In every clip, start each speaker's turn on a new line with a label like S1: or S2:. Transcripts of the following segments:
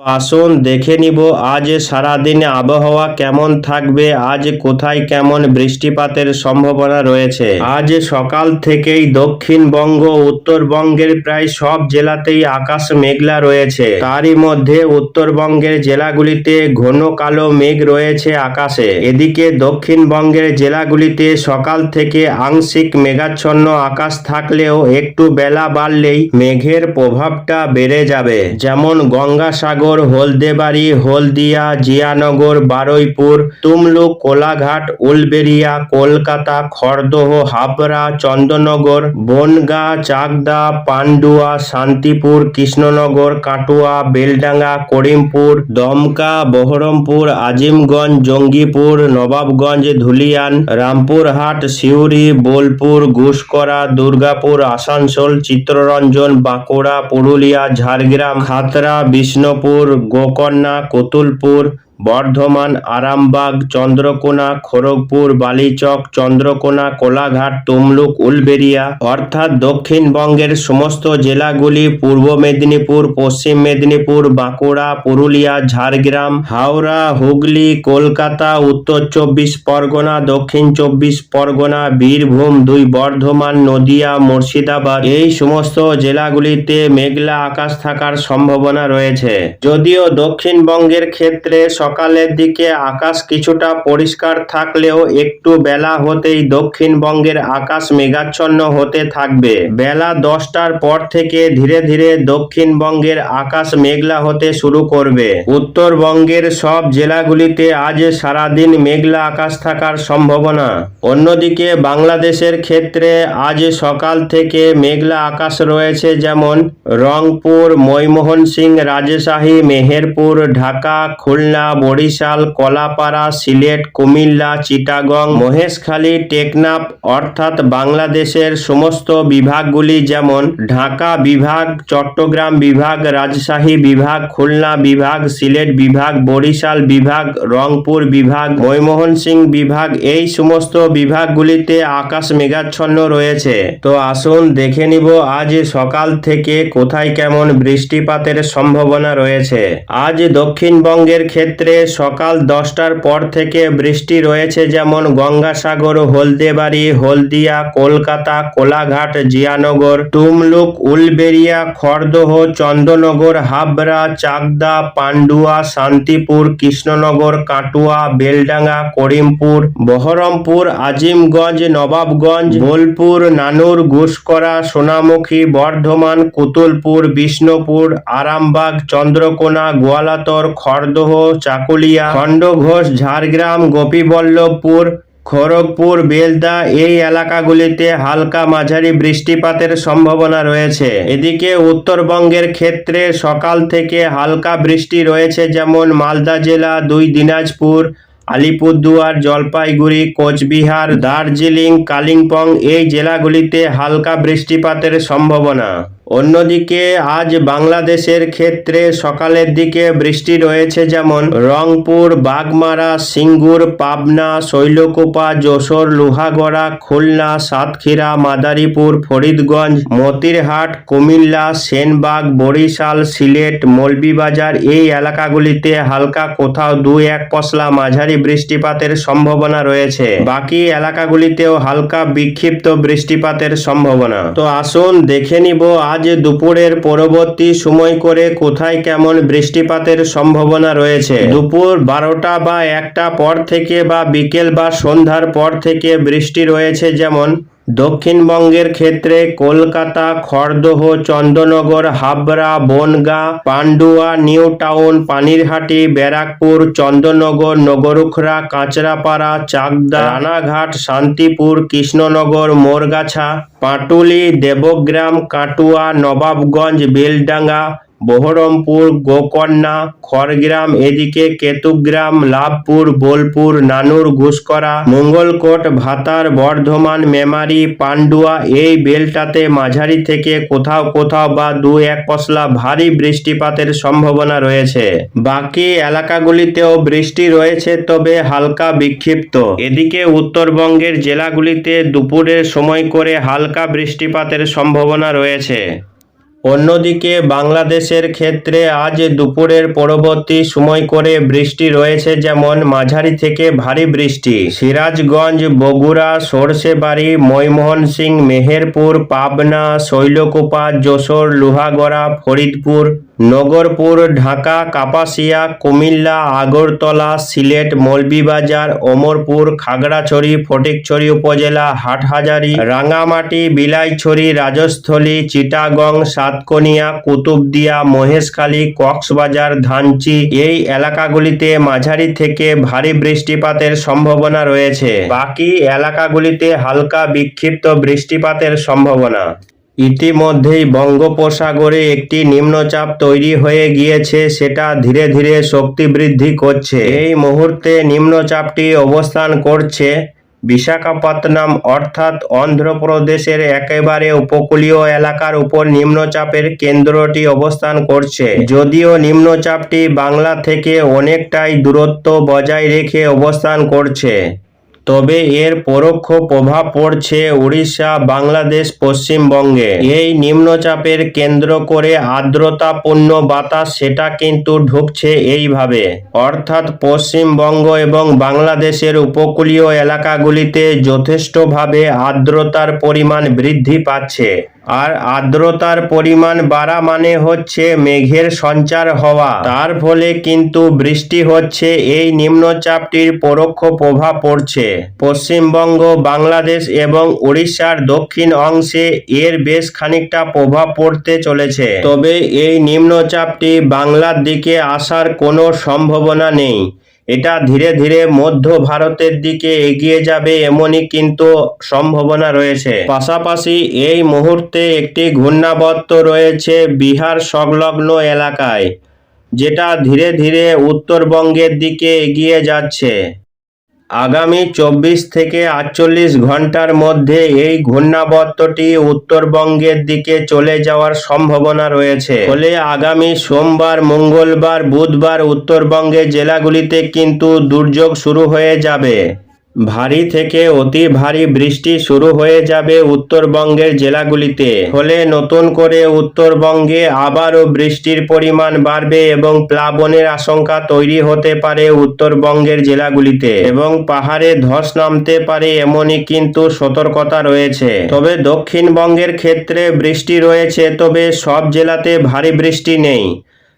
S1: আসুন দেখে নিব, আজ সারাদিন আবহাওয়া কেমন থাকবে, আজ কোথায় কেমন বৃষ্টিপাতের সম্ভাবনা রয়েছে? আজ সকাল থেকেই দক্ষিণবঙ্গ, উত্তরবঙ্গের প্রায় সব জেলাতেই আকাশ মেঘলা রয়েছে। তারই মধ্যে উত্তরবঙ্গের জেলাগুলিতে ঘন কালো মেঘ রয়েছে আকাশে। এদিকে দক্ষিণবঙ্গের জেলাগুলিতে সকাল থেকে আংশিক মেঘাচ্ছন্ন আকাশ থাকলেও একটু বেলা বাড়লেই মেঘের প্রভাবটা বেড়ে যাবে। যেমন গঙ্গাসাগর হলদেবাড়ি, হলদিয়া, জিয়ানগর, বারুইপুর, তুমলুক, কোলাঘাট উলবেড়িয়া কলকাতা, খড়দহ, হাবড়া, চন্দননগর, বনগাঁ, চাকদা, পান্ডুয়া, শান্তিপুর, কৃষ্ণনগর, কাটুয়া, বেলডাঙ্গা, করিমপুর, দমকা, বহরমপুর, আজিমগঞ্জ, জঙ্গিপুর, নবাবগঞ্জ, ধুলিয়ান, রামপুরহাট, সিউড়ি, বোলপুর, ঘুষকরা, দুর্গাপুর, আসানসোল চিত্ররঞ্জন বাঁকুড়া, পুরুলিয়া, ঝাড়গ্রাম খাতড়া বিষ্ণুপুর গোকর্ণা কতুলপুর বর্ধমান, আরামবাগ, চন্দ্রকোনা, খড়গপুর, বালিচক, চন্দ্রকোনা, কোলাঘাট, তমলুক, উলবেড়িয়া অর্থাৎ দক্ষিণবঙ্গের সমস্ত জেলাগুলি পূর্ব মেদিনীপুর, পশ্চিম মেদিনীপুর, বাঁকুড়া, পুরুলিয়া, ঝাড়গ্রাম, হাওড়া, হুগলি, কলকাতা, উত্তর চব্বিশ পরগনা, দক্ষিণ চব্বিশ পরগনা, বীরভূম, দুই বর্ধমান, নদিয়া, মুর্শিদাবাদ এই সমস্ত জেলাগুলিতে মেঘলা আকাশ থাকার সম্ভাবনা রয়েছে। যদিও দক্ষিণবঙ্গের ক্ষেত্রে সকালের দিকে আকাশ কিছুটা পরিষ্কার থাকলেও একটু বেলা হতেই দক্ষিণবঙ্গের আকাশ মেঘাচ্ছন্ন হতে থাকবে। বেলা দশটার পর থেকে ধীরে ধীরে দক্ষিণবঙ্গের আকাশ মেঘলা হতে শুরু করবে। উত্তরবঙ্গের সব জেলাগুলিতে আজ সারাদিন মেঘলা আকাশ থাকার সম্ভাবনা। অন্যদিকে বাংলাদেশের ক্ষেত্রে আজ সকাল থেকে মেঘলা আকাশ রয়েছে যেমন রংপুর ময়মোহন সিং রাজশাহী, মেহেরপুর, ঢাকা, খুলনা বরিশাল, কলাপাড়া, সিলেট, কুমিল্লা, চিটাগং, মহেশখালী, টেকনাফ অর্থাৎ বাংলাদেশের সমস্ত বিভাগগুলি যেমন ঢাকা বিভাগ, চট্টগ্রাম বিভাগ, রাজশাহী বিভাগ, খুলনা বিভাগ, সিলেট বিভাগ, বরিশাল বিভাগ, রংপুর বিভাগ ময়মোহন সিং বিভাগ এই সমস্ত বিভাগগুলিতে আকাশ মেঘাচ্ছন্ন রয়েছে। তো আসুন দেখে নিব আজ সকাল থেকে কোথায় কেমন বৃষ্টিপাতের সম্ভাবনা রয়েছে। আজ দক্ষিণবঙ্গের ক্ষেত্রে সকাল দশটার পর থেকে বৃষ্টি রয়েছে যেমন গঙ্গাসাগর, হলদেবাড়ি, হলদিয়া, কলকাতা, কোলাঘাট, জিয়ানগর, তুমলুক, উলবেড়িয়া, খড়দহ, চন্দননগর, হাবড়া, চাকদা, পান্ডুয়া, শান্তিপুর, কৃষ্ণনগর, কাটুয়া, বেলডাঙ্গা, করিমপুর, বহরমপুর, আজিমগঞ্জ, নবাবগঞ্জ, বোলপুর, নানুর, ঘুষকরা, সোনামুখী, বর্ধমান, কুতুলপুর, বিষ্ণুপুর, আরামবাগ, চন্দ্রকোনা, গোয়ালাতর, খড়দহ চাকুলিয়া। খণ্ডঘোষ ঝাড়গ্রাম, গোপীবল্লভপুর, খড়গপুর, বেলদা, এই এলাকাগুলিতে হালকা মাঝারি বৃষ্টিপাতের সম্ভাবনা রয়েছে। এদিকে উত্তরবঙ্গের ক্ষেত্রে সকাল থেকে হালকা বৃষ্টি রয়েছে, যেমন মালদা জেলা, দুই দিনাজপুর, আলিপুরদুয়ার, জলপাইগুড়ি, কোচবিহার, দার্জিলিং, কালিম্পং, এই জেলাগুলিতে হালকা বৃষ্টিপাতের সম্ভাবনা। অন্যদিকে আজ বাংলাদেশের ক্ষেত্রে সকালের দিকে বৃষ্টি রয়েছে যেমন রংপুর, বাগমারা, সিঙ্গুর, পাবনা, শৈলকোপা, যশোর, লোহাগড়া, খুলনা, সাতক্ষীরা, মাদারীপুর, ফরিদগঞ্জ, মতিরহাট, কুমিল্লা, সেনবাগ, বরিশাল, সিলেট, মৌলভীবাজার এই এলাকাগুলিতে হালকা কোথাও দু এক পশলা মাঝারি বৃষ্টিপাতের সম্ভাবনা রয়েছে। বাকি এলাকাগুলিতেও হালকা বিক্ষিপ্ত বৃষ্টিপাতের সম্ভাবনা। তো আসুন দেখে নিব আজ দুপুরের পরবর্তী সময় করে কোথায় কেমন বৃষ্টিপাতের সম্ভাবনা রয়েছে? দুপুর বারোটা বা একটা পর থেকে বা বিকেল বা সন্ধ্যার পর থেকে বৃষ্টি রয়েছে যেমন দক্ষিণবঙ্গের ক্ষেত্রে কলকাতা, খড়দহ, চন্দননগর, হাবড়া, বনগাঁ, পান্ডুয়া, নিউ টাউন, পানিরহাটি, ব্যারাকপুর, চন্দননগর, নগরুখরা, কাঁচরাপাড়া, চাকদা, রানাঘাট, শান্তিপুর, কৃষ্ণনগর, মোরগাছা, পাটুলি, দেবগ্রাম, কাটুয়া, নবাবগঞ্জ, বেলডাঙ্গা বহরমপুর, গোকর্ণা, খড়গ্রাম, এদিকে কেতুগ্রাম, লাভপুর, বোলপুর, নানুর, ঘুষকরা, মঙ্গলকোট, ভাতার, বর্ধমান, মেমারি, পান্ডুয়া এই বেলটাতে মাঝারি থেকে কোথাও কোথাও বা দু এক পশলা ভারী বৃষ্টিপাতের সম্ভাবনা রয়েছে। বাকি এলাকাগুলিতেও বৃষ্টি রয়েছে, তবে হালকা বিক্ষিপ্ত। এদিকে উত্তরবঙ্গের জেলাগুলিতে দুপুরের সময় করে হালকা বৃষ্টিপাতের সম্ভাবনা রয়েছে। অন্যদিকে বাংলাদেশের ক্ষেত্রে আজ দুপুরের পরবর্তী সময় করে বৃষ্টি রয়েছে যেমন মাঝারি থেকে ভারী বৃষ্টি। সিরাজগঞ্জ, বগুড়া সরষেবাড়ি ময়মোহনসিং মেহেরপুর, পাবনা, শৈলকোপা, যশোর, লোহাগড়া, ফরিদপুর নগরপুর, ঢাকা, কাপাসিয়া, কুমিল্লা, আগরতলা, সিলেট, মৌলভীবাজার ওমরপুর খাগড়াছড়ি, ফটিকছড়ি উপজেলা, হাটহাজারি, রাঙামাটি, বিলাইছড়ি, রাজস্থলী, চিটাগং, সাতকনিয়া, কুতুবদিয়া, মহেশখালী, কক্সবাজার, ধানচি এই এলাকাগুলিতে মাঝারি থেকে ভারী বৃষ্টিপাতের সম্ভাবনা রয়েছে। বাকি এলাকাগুলিতে হালকা বিক্ষিপ্ত বৃষ্টিপাতের সম্ভাবনা। ইতিমধ্যেই বঙ্গোপসাগরে একটি নিম্নচাপ তৈরি হয়ে গিয়েছে, সেটা ধীরে ধীরে শক্তি বৃদ্ধি করছে। এই মুহূর্তে নিম্নচাপটি অবস্থান করছে বিশাখাপত্তনম, অর্থাৎ অন্ধ্রপ্রদেশের একেবারে উপকূলীয় এলাকার উপর নিম্নচাপের কেন্দ্রটি অবস্থান করছে। যদিও নিম্নচাপটি বাংলা থেকে অনেকটাই দূরত্ব বজায় রেখে অবস্থান করছে। তবে এর পরোক্ষ প্রভাব পড়ছে উড়িষ্যা, বাংলাদেশ, পশ্চিমবঙ্গে। এই নিম্নচাপের কেন্দ্র করে আর্দ্রতাপূর্ণ বাতাস সেটা কিন্তু ঢুকছে এইভাবে। অর্থাৎ পশ্চিমবঙ্গ এবং বাংলাদেশের উপকূলীয় এলাকাগুলিতে যথেষ্টভাবে আর্দ্রতার পরিমাণ বৃদ্ধি পাচ্ছে। আর আর্দ্রতার পরিমাণ বাড়া মানে হচ্ছে মেঘের সঞ্চার হওয়া। তার ফলে কিন্তু বৃষ্টি হচ্ছে, এই নিম্নচাপটির পরোক্ষ প্রভাব পড়ছে। পশ্চিমবঙ্গ, বাংলাদেশ এবং উড়িষ্যার দক্ষিণ অংশে এর বেশ খানিকটা প্রভাব পড়তে চলেছে। তবে এই নিম্নচাপটি বাংলার দিকে আসার কোনো সম্ভাবনা নেই। এটা ধীরে ধীরে মধ্য ভারতের দিকে এগিয়ে যাবে এমনই কিন্তু সম্ভাবনা রয়েছে। পাশাপাশি এই মুহূর্তে একটি ঘূর্ণাবর্ত রয়েছে বিহার সংলগ্ন এলাকায়, যেটা ধীরে ধীরে উত্তরবঙ্গের দিকে এগিয়ে যাচ্ছে। আগামী চব্বিশ থেকে আটচল্লিশ ঘণ্টার মধ্যে এই ঘূর্ণাবর্তটি উত্তরবঙ্গের দিকে চলে যাওয়ার সম্ভাবনা রয়েছে। ফলে আগামী সোমবার, মঙ্গলবার, বুধবার উত্তরবঙ্গের জেলাগুলিতে কিন্তু দুর্যোগ শুরু হয়ে যাবে। ভারী থেকে অতি ভারী বৃষ্টি শুরু হয়ে যাবে উত্তরবঙ্গের জেলাগুলিতে। ফলে নতুন করে উত্তরবঙ্গে আবারও বৃষ্টির পরিমাণ বাড়বে এবং প্লাবনের আশঙ্কা তৈরি হতে পারে উত্তরবঙ্গের জেলাগুলিতে এবং পাহাড়ে ধস নামতে পারে এমনই কিন্তু সতর্কতা রয়েছে। তবে দক্ষিণবঙ্গের ক্ষেত্রে বৃষ্টি রয়েছে, তবে সব জেলাতে ভারী বৃষ্টি নেই।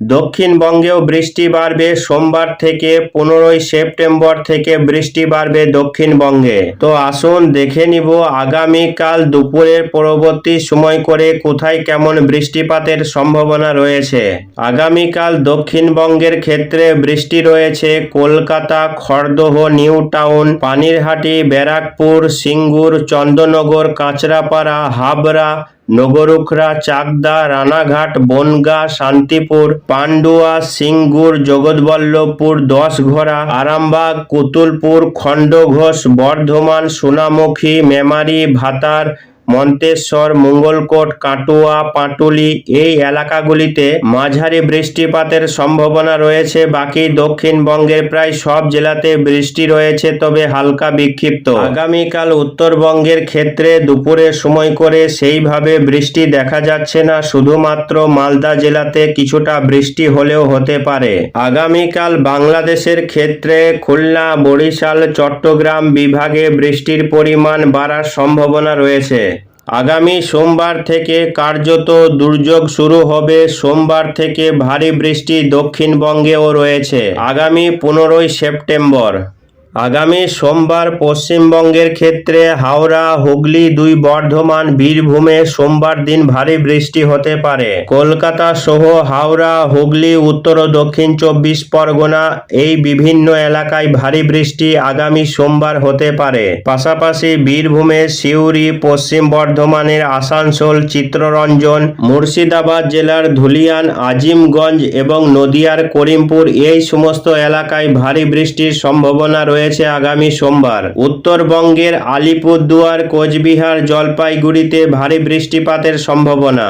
S1: দক্ষিণবঙ্গেও বৃষ্টি বাড়বে, সোমবার থেকে পনেরোই সেপ্টেম্বর থেকে বৃষ্টি বাড়বে দক্ষিণবঙ্গে তো আসুন দেখে নিব আগামীকাল দুপুরের পরবর্তী সময় করে কোথায় কেমন বৃষ্টিপাতের সম্ভাবনা রয়েছে। আগামীকাল দক্ষিণবঙ্গের ক্ষেত্রে বৃষ্টি রয়েছে কলকাতা, খড়দহ নিউ টাউন পানিরহাটি, ব্যারাকপুর, সিঙ্গুর, চন্দননগর, কাঁচরাপাড়া, হাবড়া নগরুখরা, চাকদা, রানাঘাট, বনগা, শান্তিপুর, পান্ডুয়া, সিঙ্গুর, জগৎবল্লভপুর দশঘরা আরামবাগ, কুতুলপুর, খণ্ডঘোষ, বর্ধমান, সোনামুখী, মেমারি, ভাতার মন্তেশ্বর, মঙ্গলকোট, কাটুয়া, পাটুলি এই এলাকাগুলিতে মাঝারি বৃষ্টিপাতের সম্ভাবনা রয়েছে। বাকি দক্ষিণবঙ্গের প্রায় সব জেলাতে বৃষ্টি রয়েছে, তবে হালকা বিক্ষিপ্ত। আগামীকাল উত্তরবঙ্গের ক্ষেত্রে দুপুরের সময় করে সেইভাবে বৃষ্টি দেখা যাচ্ছে না, শুধুমাত্র মালদা জেলাতে কিছুটা বৃষ্টি হলেও হতে পারে। আগামীকাল বাংলাদেশের ক্ষেত্রে খুলনা, বরিশাল, চট্টগ্রাম বিভাগে বৃষ্টির পরিমাণ বাড়ার সম্ভাবনা রয়েছে। আগামী সোমবার থেকে কার্যত দুর্যোগ শুরু হবে। সোমবার থেকে ভারী বৃষ্টি দক্ষিণবঙ্গেও রয়েছে। আগামী পনেরোই সেপ্টেম্বর। আগামী সোমবার পশ্চিমবঙ্গের ক্ষেত্রে হাওড়া, হুগলি দুই বর্ধমান বীরভূমে সোমবার দিন ভারী বৃষ্টি হতে পারে। কলকাতা সহ হাওড়া, হুগলি, উত্তর ও দক্ষিণ চব্বিশ পরগনা এই বিভিন্ন এলাকায় ভারী বৃষ্টি আগামী সোমবার হতে পারে। পাশাপাশি বীরভূমে সিউড়ি, পশ্চিম বর্ধমানের আসানসোল চিত্ররঞ্জন মুর্শিদাবাদ জেলার ধুলিয়ান, আজিমগঞ্জ এবং নদিয়ার করিমপুর এই সমস্ত এলাকায় ভারী বৃষ্টির সম্ভাবনা রয়েছে। আগামী সোমবার উত্তরবঙ্গের আলিপুরদুয়ার কোচবিহার জলপাইগুড়িতে ভারী বৃষ্টিপাতের সম্ভাবনা।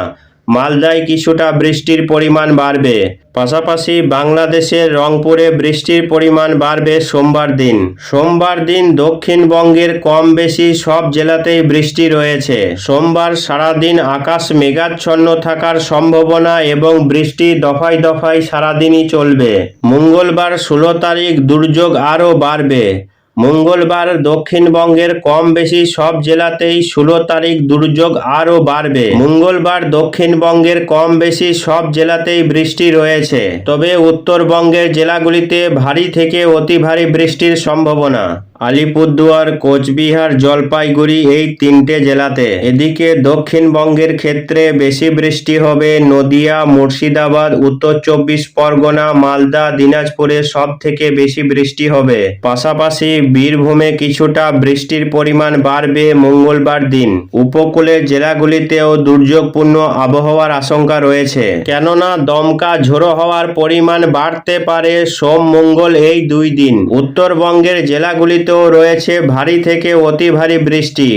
S1: মালদায় কিছুটা বৃষ্টির পরিমাণ বাড়বে। পাশাপাশি বাংলাদেশের রংপুরে বৃষ্টির পরিমাণ বাড়বে সোমবার দিন। সোমবার দিন দক্ষিণবঙ্গের কম বেশি সব জেলাতেই বৃষ্টি রয়েছে। সোমবার সারাদিন আকাশ মেঘাচ্ছন্ন থাকার সম্ভাবনা এবং বৃষ্টি দফায় দফায় সারাদিনই চলবে। মঙ্গলবার ষোলো তারিখ দুর্যোগ আরও বাড়বে। মঙ্গলবার দক্ষিণবঙ্গের কম বেশি সব জেলাতেই ষোলো তারিখ দুর্যোগ আরও বাড়বে। মঙ্গলবার দক্ষিণবঙ্গের কম বেশি সব জেলাতেই বৃষ্টি রয়েছে। তবে উত্তরবঙ্গের জেলাগুলিতে ভারী থেকে অতি ভারী বৃষ্টির সম্ভাবনা। আলিপুরদুয়ার, কোচবিহার, জলপাইগুড়ি এই তিনটে জেলাতে। এদিকে দক্ষিণবঙ্গের ক্ষেত্রে বেশি বৃষ্টি হবে নদিয়া, মুর্শিদাবাদ, উত্তর চব্বিশ পরগনা, মালদা, দিনাজপুরে সব থেকে বেশি বৃষ্টি হবে। পাশাপাশি বীরভূমে কিছুটা বৃষ্টির পরিমাণ বাড়বে মঙ্গলবার দিন। উপকূলের জেলাগুলিতেও দুর্যোগপূর্ণ আবহাওয়ার আশঙ্কা রয়েছে। কেননা দমকা ঝোড়ো হওয়ার পরিমাণ বাড়তে পারে সোম মঙ্গল এই দুই দিন। উত্তরবঙ্গের জেলাগুলিতেও রয়েছে ভারী থেকে অতি ভারী বৃষ্টি।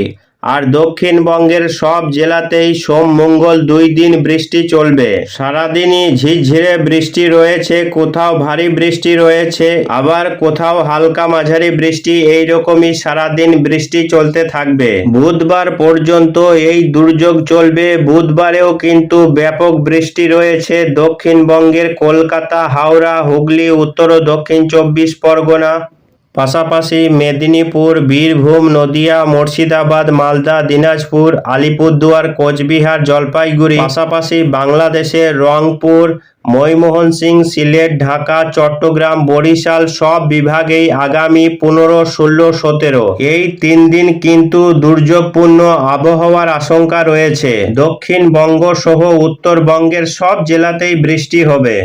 S1: আর দক্ষিণবঙ্গের সব জেলাতেই সোম মঙ্গল দুই দিন বৃষ্টি চলবে। সারাদিনই ঝিরঝিরে বৃষ্টি রয়েছে, কোথাও ভারী বৃষ্টি রয়েছে, আবার কোথাও হালকা মাঝারি বৃষ্টি এই রকমই সারাদিন বৃষ্টি চলতে থাকবে। বুধবার পর্যন্ত এই দুর্যোগ চলবে। বুধবারেও কিন্তু ব্যাপক বৃষ্টি রয়েছে দক্ষিণবঙ্গের কলকাতা, হাওড়া, হুগলি, উত্তর ও দক্ষিণ চব্বিশ পরগনা। পাশাপাশি মেদিনীপুর, বীরভূম, নদিয়া, মুর্শিদাবাদ, মালদা, দিনাজপুর, আলিপুরদুয়ার, কোচবিহার, জলপাইগুড়ি, পাশাপাশি বাংলাদেশের রংপুর, ময়মোহন সিং, সিলেট, ঢাকা, চট্টগ্রাম, বরিশাল সব বিভাগেই আগামী পনেরো, ষোলো, সতেরো। এই তিন দিন কিন্তু দুর্যোগপূর্ণ আবহাওয়ার আশঙ্কা রয়েছে। দক্ষিণবঙ্গ সহ উত্তরবঙ্গের সব জেলাতেই বৃষ্টি হবে।